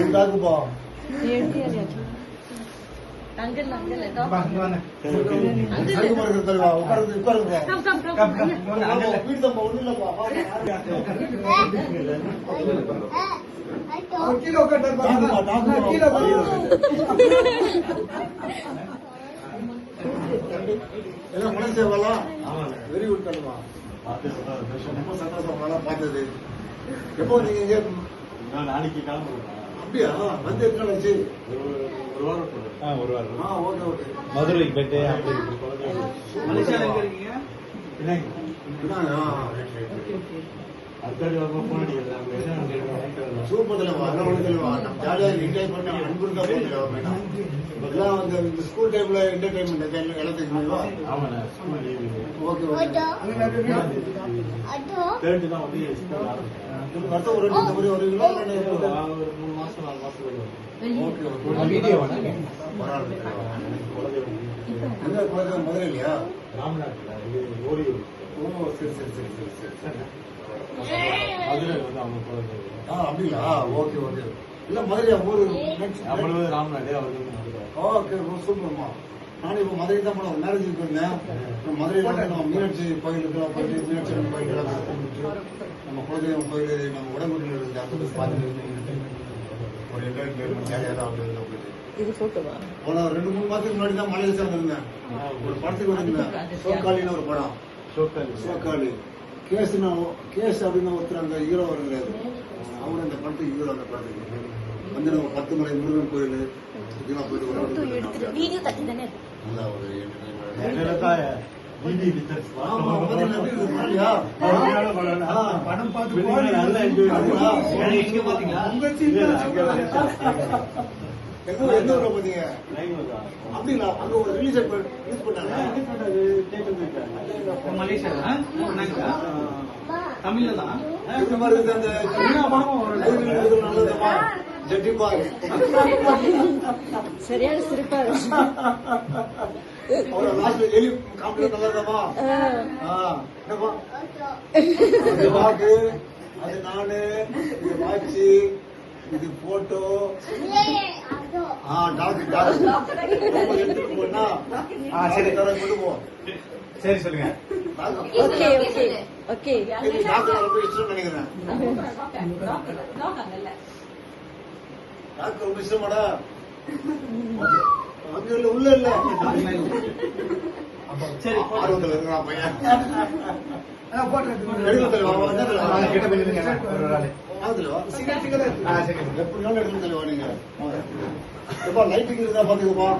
இந்தாக்குப்பா தருவா உட்காந்து எல்லாம் மனசு வெரி குட் ரொம்ப சந்தோஷம் பார்த்தது எப்போ நீங்க நாளைக்கு கிளம்புறேன் அப்படியா? வந்து நாள் ஆச்சு? ஒரு வாரம் போறேன் ஒரு வாரம். ஆ ஓகே ஓகே. மதுரைக்கு போயிட்டு அப்படி மலேசியால எங்க இருக்கீங்க? சூப்பர் தலைவா எல்லாம் ஒண்ணு நம்ம ஜாலியா என்ஜாய் பண்ணி அன்பு வந்து இந்த ஸ்கூல் டைம்ல என்டர்டைன்மெண்ட் எல்லாத்துக்கும் முடியுமா ஓகே ஓகே வருஷம் ஒரு ரெண்டு முறை வருவீங்களா ஒரு மூணு மாசம் நாலு மாசம் ஓகே குழந்தை மதுரை இல்லையா ராம்நாட்டில் இது ஓ சரி சரி சரி சரி சரி மதுரை வந்து அவங்க குலதெய்வம் ஆ அப்படிங்களா ஓகே ஓகே இல்ல மதுரையா ஊரு வந்து ராம்நாடு அவர் வந்து மதுரை ஓகே ரொம்ப சூப்பர்மா நானும் இப்போ மதுரை தான் போனோம் மேரேஜுக்கு போயிருந்தேன் மதுரையில் நம்ம மீனாட்சி கோயிலுக்கு போயிட்டு மீனாட்சி அம்மன் நம்ம குலதெய்வம் கோயில் நம்ம உடம்புல இருந்து போய் பார்த்துட்டு ஒரு என்டர்டைன்மெண்ட் ஜாலியாக தான் இது போட்டோவா ரெண்டு மூணு மாதத்துக்கு முன்னாடி தான் மலேசியா வந்திருந்தேன் ஒரு படத்துக்கு வந்திருந்தேன். சோக்காலின்னு ஒரு படம். ஷோக்காலி சோக்காலி கேஸ்னா கேஸ் அப்படின்னு ஒருத்தர் அந்த ஹீரோ வருகிறாரு அவரு அந்த படத்துக்கு ஹீரோ அந்த படத்துக்கு வந்து நம்ம பத்து மலை முருகன் கோயில் இதெல்லாம் போயிட்டு படம் பார்த்து? உங்க எந்த ஊர்ல பாத்தீங்க? அப்படிங்களா? அங்க ஒரு release பண்ணாங்க. தமிழ்ல தான். சரியான சிரிப்பா? அது நானு, இது வாட்சி, இது போட்டோ. ஆ டாக் டாக் எடுத்துட்டு போனா ஆ, சரி. கொண்டு போ. சரி சொல்லுங்க. Okay okay okay. ரொம்ப இஷ்டம் நினைக்கிறேன் டாக் ரொம்ப இஷ்டமாடா அங்க இல்ல உள்ள இல்ல. சரி ஆர்வத்தில் இருக்கிறான் பையன். லைட்டிங் இருந்தா பாத்துக்கப்பா.